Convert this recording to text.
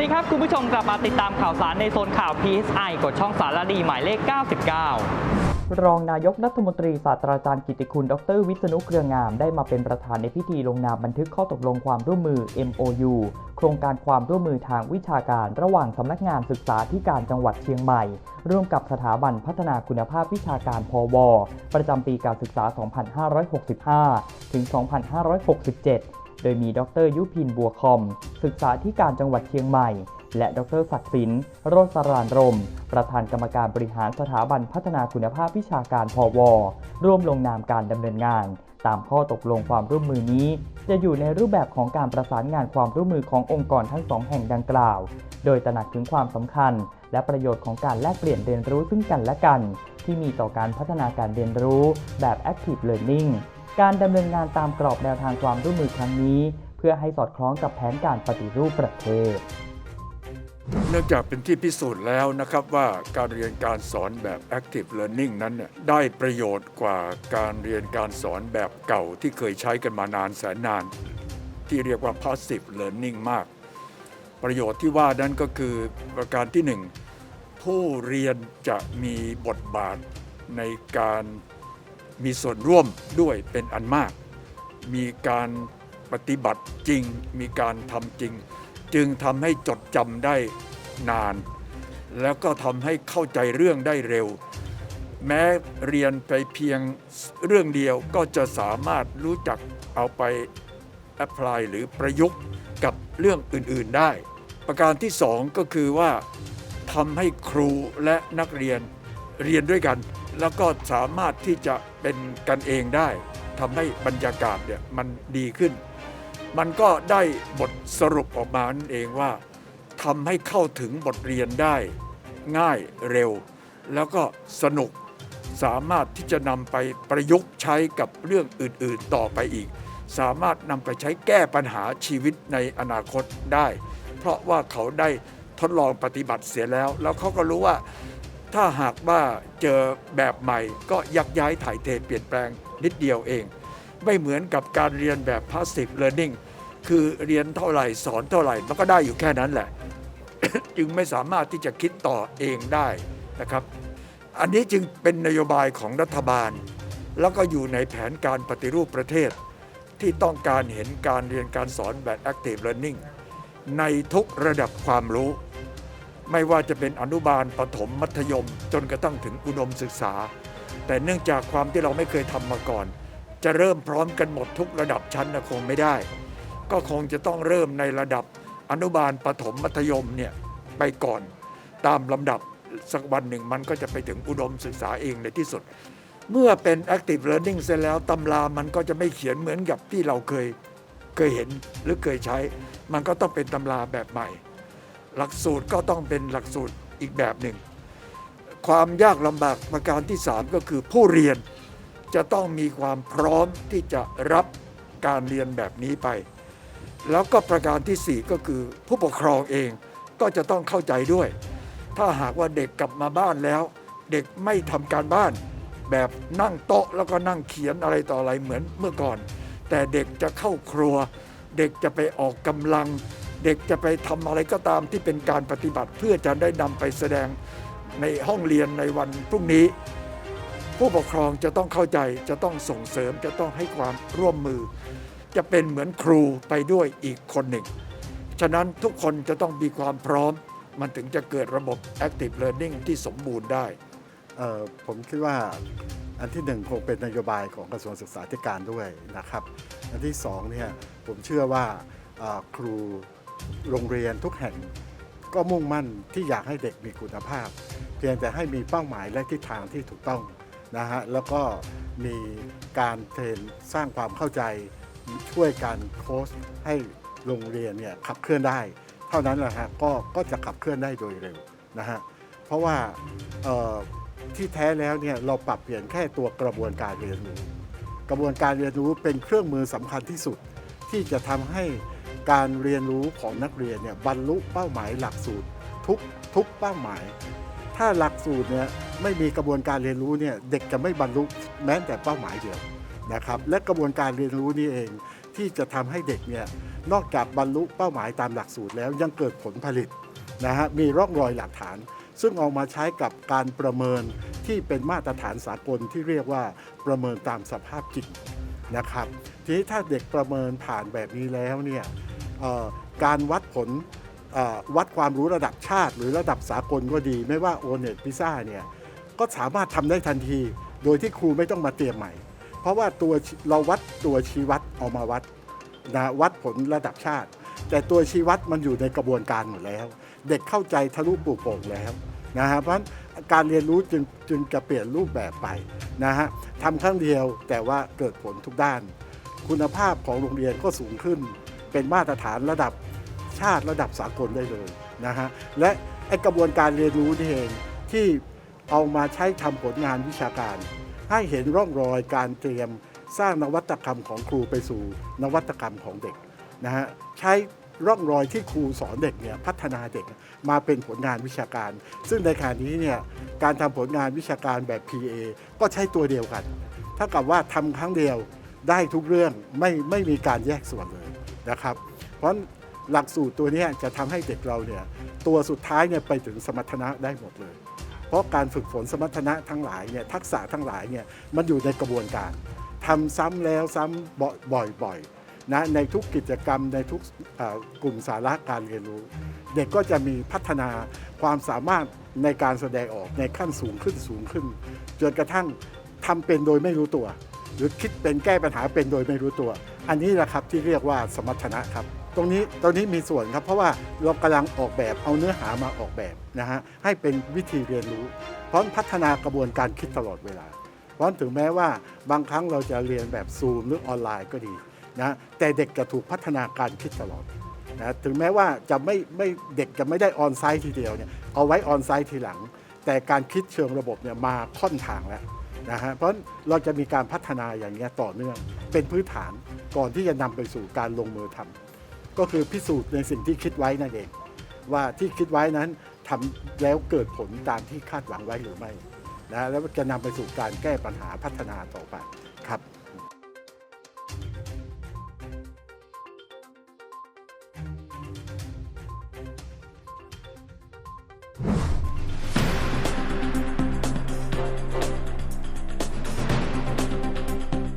ดีครับ คุณผู้ชมกลับมาติดตามข่าวสารในโซนข่าว PSI กดช่องสารดีหมายเลข 99 รองนายกรัฐมนตรีศาสตราจารย์กิติคุณ ดร วิษณุเครืองาม ได้มาเป็นประธานในพิธีลงนามบันทึกข้อตกลงความร่วมมือ MOU โครงการความร่วมมือทางวิชาการระหว่างสำนักงานศึกษาธิการจังหวัดเชียงใหม่ ร่วมกับสถาบันพัฒนาคุณภาพวิชาการพว ประจำปีการศึกษา 2565 ถึง 2567 โดยมีดรยุพินบัวคอม ศึกษาธิการจังหวัดเชียงใหม่ และดรศักดิ์สินโรสรานรม ประธานกรรมการบริหารสถาบันพัฒนาคุณภาพวิชาการพวร่วมลงนามการดำเนินงาน ตามข้อตกลงความร่วมมือนี้ จะอยู่ในรูปแบบของการประสานงานความร่วมมือขององค์กรทั้งสองแห่งดังกล่าว โดยตระหนักถึงความสำคัญ และประโยชน์ของการแลกเปลี่ยนเรียนรู้ซึ่งกันและกัน ที่มีต่อการพัฒนาการเรียนรู้แบบ active learning การดำเนินงานตามกรอบแนวทางความร่วมมือครั้งนี้ เพื่อให้สอดคล้องกับแผนการปฏิรูปประเทศ เนื่องจากเป็นที่พิสูจน์แล้วนะครับว่าการเรียนการสอนแบบ active learning นั้นเนี่ยได้ประโยชน์กว่าการเรียนการสอนแบบเก่าที่เคยใช้กันมานานแสนนาน ที่เรียกว่า passive learning มาก ประโยชน์ที่ว่านั้นก็คือประการที่หนึ่งผู้เรียนจะมีบทบาทในการ มีส่วนร่วมด้วยเป็นอันมาก มีการปฏิบัติจริง มีการทำจริง จึงทำให้จดจำได้นาน แล้วก็ทำให้เข้าใจเรื่องได้เร็ว แม้เรียนไปเพียงเรื่องเดียวก็จะสามารถรู้จักเอาไปแอพพลายหรือประยุกต์กับเรื่องอื่นๆได้ ประการที่สองก็คือว่าทำให้ครูและนักเรียน เรียนด้วยกัน แล้วก็สามารถที่จะเป็นกันเองได้ทำให้บรรยากาศเนี่ยมันดีขึ้น มันก็ได้บทสรุปออกมานั่นเองว่าทำให้เข้าถึงบทเรียนได้ง่ายเร็ว แล้วก็สนุกสามารถที่จะนำไปประยุกต์ใช้กับเรื่องอื่นๆต่อไปอีก สามารถนำไปใช้แก้ปัญหาชีวิตในอนาคตได้ เพราะว่าเขาได้ทดลองปฏิบัติเสียแล้ว แล้วเขาก็รู้ว่า ถ้าหากว่าเจอแบบใหม่ก็ยักย้ายถ่ายเทเปลี่ยนแปลงนิดเดียวเอง ไม่เหมือนกับการเรียนแบบ passive learning คือเรียนเท่าไหร่สอนเท่าไหร่มันก็ได้อยู่แค่นั้นแหละ จึงไม่สามารถที่จะคิดต่อเองได้นะครับ อันนี้จึงเป็นนโยบายของรัฐบาล แล้วก็อยู่ในแผนการปฏิรูปประเทศ ที่ต้องการเห็นการเรียนการสอนแบบ active learning ในทุกระดับความรู้ ไม่ว่าจะเป็นอนุบาลประถมมัธยม จนกระทั่งถึงอุดมศึกษา แต่เนื่องจากความที่เราไม่เคยทำมาก่อน จะเริ่มพร้อมกันหมดทุกระดับชั้นนะคงไม่ได้ ก็คงจะต้องเริ่มในระดับอนุบาลประถมมัธยมเนี่ยไปก่อน ตามลำดับสักวันหนึ่งมันก็จะไปถึงอุดมศึกษาเองในที่สุด เมื่อเป็น active learning เสร็จแล้วตำรามันก็จะไม่เขียนเหมือนกับที่เราเคยเคยเห็นหรือเคยใช้ มันก็ต้องเป็นตำราแบบใหม่ หลักสูตรก็ต้องเป็นหลักสูตรอีกแบบหนึ่ง ความยากลำบากประการที่ 3 ก็คือผู้เรียนจะต้องมีความพร้อมที่จะรับการเรียนแบบนี้ไป แล้วก็ประการทีสี่ 4 ก็คือผู้ปกครองเองก็จะต้องเข้าใจด้วย ถ้าหากว่าเด็กกลับมาบ้านแล้ว เด็กไม่ทำการบ้าน แบบนั่งโต๊ะแล้วก็นั่งเขียนอะไรต่ออะไรเหมือนเมื่อก่อน แต่เด็กจะเข้าครัว เด็กจะไปออกกำลัง เด็กจะไปทำอะไรก็ตามที่เป็นการปฏิบัติ เพื่อจะได้นำไปแสดงในห้องเรียนในวันพรุ่งนี้ ผู้ปกครองจะต้องเข้าใจจะต้องส่งเสริมจะต้องให้ความร่วมมือ จะเป็นเหมือนครูไปด้วยอีกคนหนึ่ง ฉะนั้นทุกคนจะต้องมีความพร้อม มันถึงจะเกิดระบบ active learning ที่สมบูรณ์ได้เอ่อผมคิดว่าอันที่หนึ่งคงเป็นนโยบายของกระทรวงศึกษาธิการด้วยนะครับ อันที่สองเนี่ยผมเชื่อว่าครู โรงเรียนทุกแห่งก็มุ่งมั่นที่อยากให้เด็กมีคุณภาพ เพียงแต่ให้มีเป้าหมายและทิศทางที่ถูกต้องนะฮะแล้วก็มีการเทรนสร้างความเข้าใจช่วยการโค้ชให้โรงเรียนเนี่ยขับเคลื่อนได้ เท่านั้นแหละฮะก็ก็จะขับเคลื่อนได้โดยเร็วนะฮะเพราะว่าที่แท้แล้วเนี่ยเราปรับเปลี่ยนแค่ตัวกระบวนการเรียนรู้ กระบวนการเรียนรู้เป็นเครื่องมือสำคัญที่สุดที่จะทำให้ การเรียนรู้ของนักเรียนเนี่ยบรรลุเป้าหมายหลักสูตรทุกทุกเป้าหมาย ถ้าหลักสูตรเนี่ยไม่มีกระบวนการเรียนรู้เนี่ยเด็กจะไม่บรรลุแม้แต่เป้าหมายเดียวนะครับและกระบวนการเรียนรู้นี่เองที่จะทำให้เด็กเนี่ยนอกจากบรรลุเป้าหมายตามหลักสูตรแล้วยังเกิดผลผลิตนะฮะมีร่องรอยหลักฐาน ซึ่งเอามาใช้กับการประเมินที่เป็นมาตรฐานสากลที่เรียกว่าประเมินตามสภาพจริงนะครับ ทีนี้ถ้าเด็กประเมินผ่านแบบนี้แล้วเนี่ย การวัดผลวัดความรู้ระดับชาติ หรือระดับสากลก็ดี ไม่ว่าโอเน็ตพิซ่าเนี่ยก็สามารถทำได้ทันที โดยที่ครูไม่ต้องมาเตรียมใหม่ เพราะว่าตัวเราวัดตัวชี้วัดเอามาวัดนะวัดผลระดับชาติ แต่ตัวชี้วัดมันอยู่ในกระบวนการหมดแล้ว เด็กเข้าใจทะลุปลูกโป่งแล้วนะฮะเพราะฉะนั้นการเรียนรู้จึงจึงจะเปลี่ยนรูปแบบไปนะฮะทำครั้งเดียวแต่ว่าเกิดผลทุกด้าน คุณภาพของโรงเรียนก็สูงขึ้น เป็นมาตรฐานระดับชาติระดับสากลได้เลยนะฮะและไอกระบวนการเรียนรู้นี่เองที่เอามาใช้ทำผลงานวิชาการ ให้เห็นร่องรอยการเตรียมสร้างนวัตกรรมของครูไปสู่นวัตกรรมของเด็กนะฮะใช้ร่องรอยที่ครูสอนเด็กเนี่ยพัฒนาเด็กมาเป็นผลงานวิชาการ ซึ่งในขณะนี้เนี่ยการทำผลงานวิชาการแบบ PA ก็ใช้ตัวเดียวกัน ถ้ากับว่าทำครั้งเดียวได้ทุกเรื่องไม่ไม่มีการแยกส่วนเลย นะครับ เพราะหลักสูตรตัวนี้จะทำให้เด็กเราเนี่ยตัวสุดท้ายเนี่ยไปถึงสมรรถนะได้หมดเลย เพราะการฝึกฝนสมรรถนะทั้งหลายเนี่ยทักษะทั้งหลายเนี่ยมันอยู่ในกระบวนการทำซ้ำแล้วซ้ำบ่อยบ่อยๆนะในทุกกิจกรรมในทุกกลุ่มสาระการเรียนรู้ เด็กก็จะมีพัฒนาความสามารถในการแสดงออกในขั้นสูงขึ้นสูงขึ้นจนกระทั่งทำเป็นโดยไม่รู้ตัว หรือคิดเป็นแก้ปัญหาเป็นโดยไม่รู้ตัว อันนี้แหละครับที่เรียกว่าสมรรถนะครับ ตรงนี้ตรงนี้มีส่วนครับ เพราะว่าเรากำลังออกแบบเอาเนื้อหามาออกแบบนะฮะให้เป็นวิธีเรียนรู้เพราะพัฒนากระบวนการคิดตลอดเวลา เพราะถึงแม้ว่าบางครั้งเราจะเรียนแบบซูมหรือออนไลน์ก็ดีนะแต่เด็กจะถูกพัฒนาการคิดตลอดนะถึงแม้ว่าจะไม่ไม่เด็กจะไม่ได้ออนไซต์ทีเดียวเนี่ยเอาไว้ออนไซต์ทีหลัง แต่การคิดเชิงระบบเนี่ยมาค่อนทางแล้วนะฮะเพราะเราจะมีการพัฒนาอย่างเงี้ยต่อเนื่องเป็นพื้นฐาน ก่อนที่จะนำไปสู่การลงมือทำก็คือพิสูจน์ในสิ่งที่คิดไว้นั่นเอง ว่าที่คิดไว้นั้นทำแล้วเกิดผลตามที่คาดหวังไว้หรือไม่นะแล้วจะนำไปสู่การแก้ปัญหาพัฒนาต่อไป